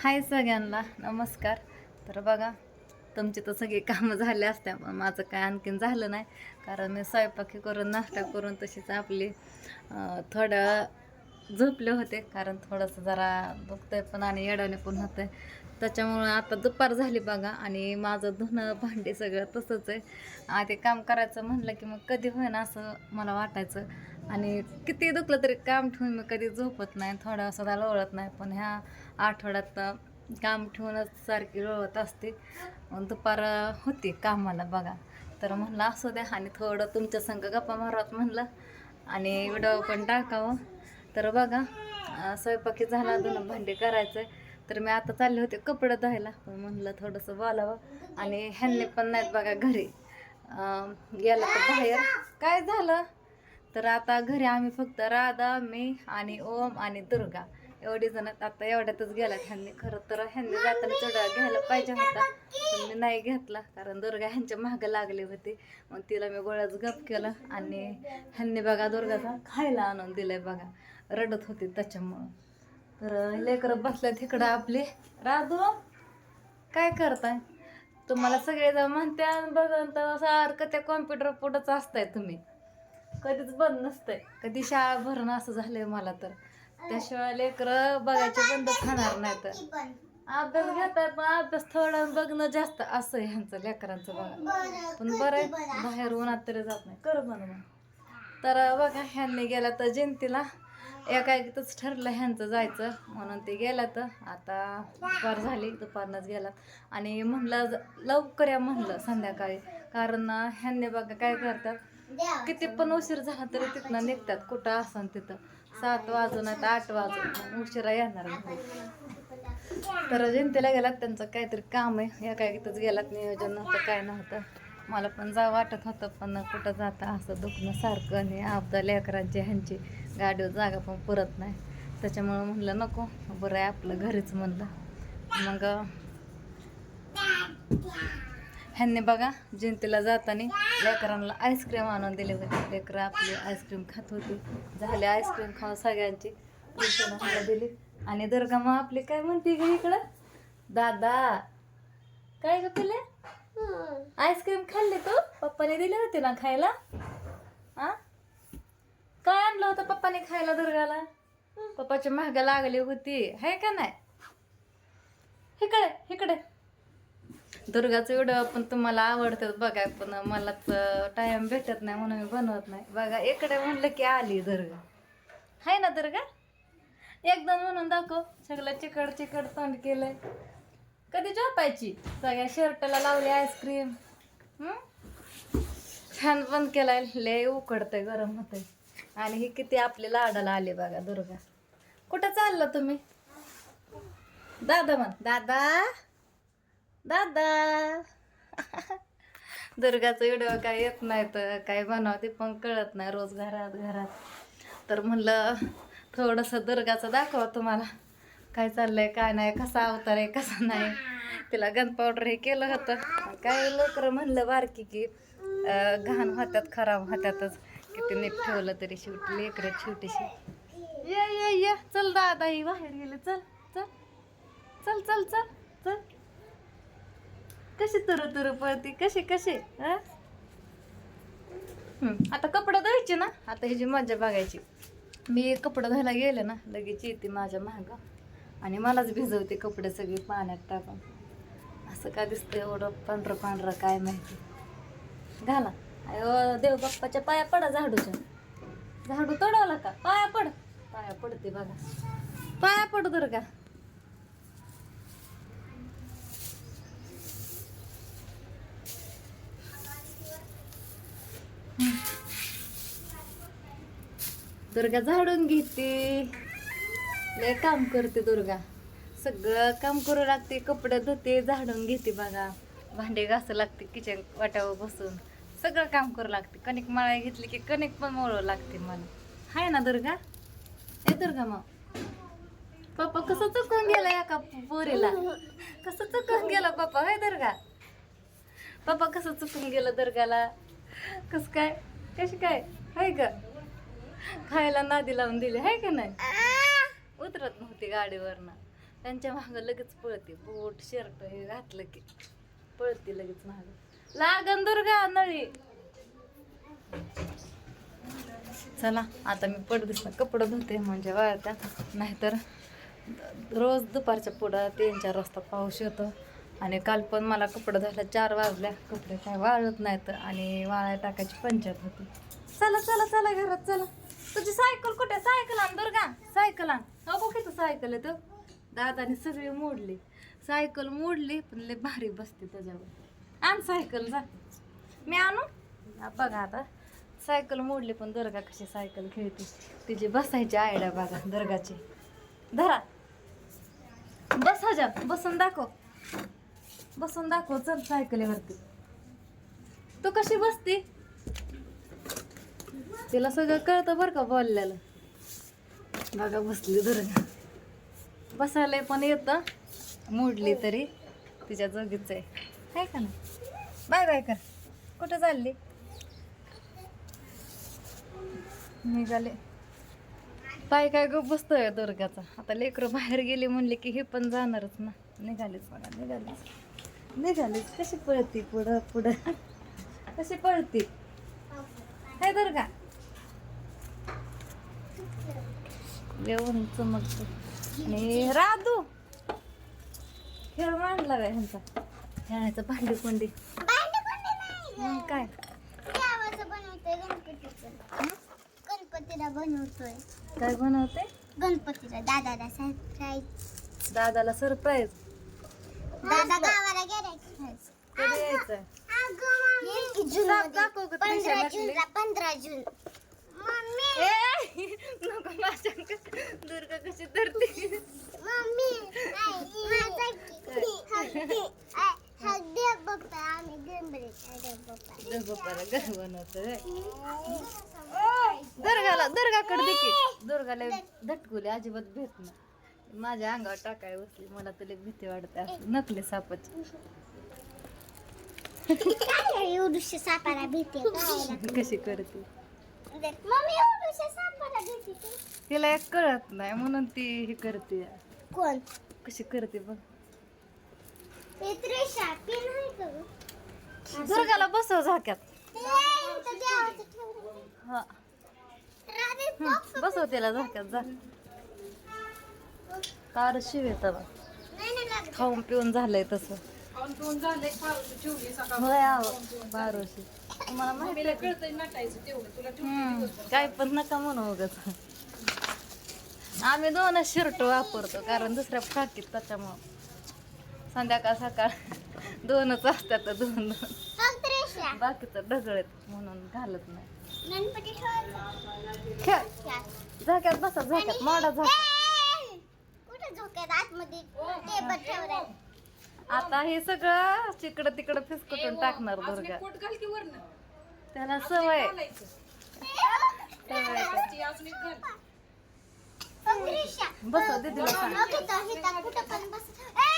हाय सगळ्यांना नमस्कार. तर बघा तुमची तर सगळी कामं झाले असत्या पण माझं काय आणखीन झालं नाही. कारण मी स्वयंपाकी करून नाश्ता करून तशीच आपली थोडं झोपले होते. कारण थोडंसं जरा दुखतंय पण आणि येडाने पण होतंय. त्याच्यामुळं आता दुपार झाली बघा आणि माझं धुणं भांडी सगळं तसंच आहे. आधी काम करायचं म्हणलं की मग कधी होईना असं मला वाटायचं. आणि किती दुखलं तरी काम ठेवून मी कधी झोपत नाही थोडं सुद्धा लोळत नाही. पण ह्या आठवड्यात काम ठेवूनच सारखी लोळत असते. दुपार होती कामाला बघा. तर म्हणलं असू द्या आणि थोडं तुमच्या संग गप्पा मारवत म्हणलं. आणि व्हिडिओ पण टाकावं. तर बघा स्वयंपाकी झाला दोन भांडे करायचं तर मी आता चालले होते कपडे धुवायला. पण म्हणलं थोडंसं बोलावं. आणि ह्यांनी पण नाहीत बघा घरी. गेला तर बाहेर. काय झालं? तर आता घरी आम्ही फक्त राधा मी आणि ओम आणि दुर्गा. एवढी जण आता एवढ्यातच गेला ह्यांनी. खरं तर ह्यांनी जाताना चढा घ्यायला पाहिजे होता पण मी नाही घेतला कारण दुर्गा ह्यांच्या मागं लागली होती. मग तिला मी गोळ्याच गप केलं आणि ह्यांनी बघा दुर्गाचा खायला आणून दिलंय बघा. रडत होती त्याच्यामुळं. तर लेकरं बसल्या तिकडं आपले. राधू काय करताय? तुम्हाला सगळेजण म्हणत्या बघन तर सारखं त्या कॉम्प्युटर पुढंच असताय तुम्ही. कधीच बंद नसतंय. कधी शाळा भरणं असं झालंय मला तर. त्याशिवाय लेकरं बघायचे बंद खाणार नाही तर. अभ्यास घेताय पण अभ्यास थोडा बघणं जास्त असं ह्यांचं लेकरांचं बघा. पण बरं आहे बाहेर उन्हात तरी जात नाही. कर म्हणून मग. तर बघा ह्यांनी गेला तर जयंतीला. एका एकच ठरलं ह्यांचं जायचं म्हणून ते गेला तर. आता दुपार झाली दुपारनंच गेलात आणि म्हणलं लवकर या म्हणलं संध्याकाळी. कारण ह्यांनी बघा काय करतात किती पण उशीर झाला तरी तिथनं निघतात. कुठं असन तिथं. सात वाजून नाही तर आठ वाजून. उशिरा येणार तर जयंतीला गेलात त्यांचं काहीतरी काम आहे. या काय तिथंच गेलात नियोजन नव्हतं काय नव्हतं. मला पण जा वाटत होतं पण कुठं जाता असं दुखणं सारखं आणि आपदा लेकरांची ह्यांची गाडीवर जागा पण पुरत नाही. त्याच्यामुळं म्हणलं नको बरं आहे आपलं घरीच म्हणलं. मग ह्यांनी बघा जयंतीला जाताना लेकरांना आईस्क्रीम आणून दिले होते. लेकरं आपली आईस्क्रीम खात होती. झाले आईस्क्रीम खाऊन सगळ्यांची दिली. आणि दुर्गा मग आपली काय म्हणते ग इकडं? दादा काय ग तुला? आईस्क्रीम खाल्ली तू? पप्पाने दिले होते ना खायला? आ? काय आणलं होतं पप्पाने खायला दुर्गाला? पप्पाची महाग लागली होती. आहे का नाही? इकडे इकडे. दुर्गाचं व्हिडिओ पण तुम्हाला आवडतात बघा पण मलाच टाइम भेटत नाही म्हणून मी बनवत नाही. बघा इकडे म्हणलं की आली दुर्गा. आहे ना दुर्गा? एकदम म्हणून दाखव. सगळं चिकड चिकड तोंड केलंय. कधी झोपायची? सगळ्या शर्टला लावली आईस्क्रीम छान बंद केलाय. लय उकडतंय गरम होतंय. आणि ही किती आपली लाडाला आली बघा दुर्गा. कुठं चालला तुम्ही? दादा म्हण. दादा? दादा. दुर्गाचं व्हिडिओ काय येत नाही तर काय बनवते पण कळत नाही रोज घरात घरात. तर म्हणलं थोडंसं दुर्गाचं दाखवा तुम्हाला. काय चाललंय काय नाही कसा अवतार आहे कसा नाही. तिला गन पावडर हे केलं होतं. काय लवकर म्हणलं बारकी की घाण होत्यात खराब होत्यातच. किती नीट ठेवलं तरी शेवटी लेकरं छोटीशी. ये ये ये. चल दादा ही बाहेर गेले. चल चल. चल चल चल चल. कशी तुरु तुरु पळती? कशी कशी हा? आता कपडे धुवायचे ना? आता ह्याची मजा बघायची. मी कपडे धुवायला गेले ना लगेच येते माझ्या महाग आणि मलाच भिजवते कपडे सगळे पाण्यात टाकून. असं का दिसतं एवढं पांढरं पांढरं काय माहिती? घाला. अयो देव बाप्पाच्या पाया पडा झाडूच्या. झाडू तोडवला का पाया पड. पाया पडते बघा. पाया पड का? दुर्गा झाडून घेते. लय काम करते दुर्गा. सगळं काम करू लागते कपडे धुते झाडून घेते बघा. भांडे घासू लागते किचन वाट्यावर बसून. सगळं काम करू लागते. कणिक मळाय घेतली की कणिक पण मळू लागते मला. हाय ना दुर्गा? ए दुर्गा मग पप्पा कसं चुकून गेला एका पोरीला? कसं चुकून गेला पप्पा? हाय दुर्गा? पप्पा कसं चुकून गेलं दुर्गाला? कस काय? कशी काय? हाय का खायला नादी लावून दिली हाय का नाही? उतरत नव्हती गाडीवरनं. त्यांच्या मागं लगेच पळते. बूट शर्ट हे घातलं की पळते लगेच मागं. लागन दुर्गा नळी. चला आता मी पडदिसला कपडे धुते म्हणजे वाळत्या नाहीतर रोज दुपारच्या पुढं तीन चार वाजता पाऊस येतो. आणि काल पण मला कपडे झालं चार वाजल्या. कपडे काय वाळत नाहीत आणि वाळ्या टाकायची पंचायत होती. चला चला चला घरात चला. तुझी सायकल कुठे? सायकल आण दुर्गा सायकल आण. अगो किती सायकल आहे तो? दादाने सगळी मोडली. सायकल मोडली पण लय भारी बसते त्याच्यावर. आण सायकल जा. मी आणू? बघा आता. सायकल मोडली पण दुर्गा कशी सायकल खेळते. तिची बसायची आयड्या बघा दुर्गाची. धरा. बस हजात बसून दाखव. बसून दाखव चल सायकलीवरती. तू कशी बसती? तिला सगळं कळतं बरं का बोललेलं. बघा बसली दुर्गा बसायला पण येतं. मोडली तरी तिच्या जोगीच आहे. आहे का ना बाय बाय कर. कुठं चालली? निघाले. पाय काय गप बसतोय दुर्गाचा. आता लेकरं बाहेर गेली म्हणले की हे पण जाणारच ना. निघालीच बघा निघालीच. निघालीच. कशी पळती पुढं पुढं? कशी पळती? हाय दुर्गा येऊन चमकतो. आणि राधू! खेळ मांडला काय ह्यांचा? खेळायचं भांडी कोंडी काय? बनवतोय गणपतीला बनवतोय. काय बनवते? गणपतीला दादाला सरप्राईज दादाला सरप्राईज दादा गावाला गेलाय पंधरा जूनला पंधरा जून मम्मी नको दुर्गा कशी धरते मम्मी बघता आम्ही दुर्गाला दुर्गाकडे देखील. दुर्गाला धटकुले अजिबात भेट नाही. माझ्या अंगावर टाकाय बसली. मला तुला भीती वाटते नकली सापाची. एवढूशे सापाला भीती कशी करते? तिला एक कळत नाही म्हणून ती हे करते. कोण? कशी करते बघ? दुर्गाला बसव झाक्यात. हा. हं, बसव त्याला झाक्यात जा. तार शिव येतं बघ नाही नाही लागत. खाऊन पिऊन झालंय तसं होय आहो बारोशी तुम्हाला माहिती आहे हम्म, काय पण नका म्हणू उगाच. आम्ही दोनच शर्ट वापरतो कारण दुसऱ्या फाकीत त्याच्यामुळं. संध्याकाळ सकाळ दोनच असतात दोन. बाकीचं ढगळत म्हणून घालत नाही. झाक्यात बसा झाक्यात मोडा! कुठे झोक्यात आतमध्ये टेबल ठेवलाय. आता हे सगळं तिकडं तिकडं फिसकटून टाकणार दुर्गा. त्याला सवय. आहे. बसा दीदीला सांग. बघ इथं, इथं कुठं पण बस. ए!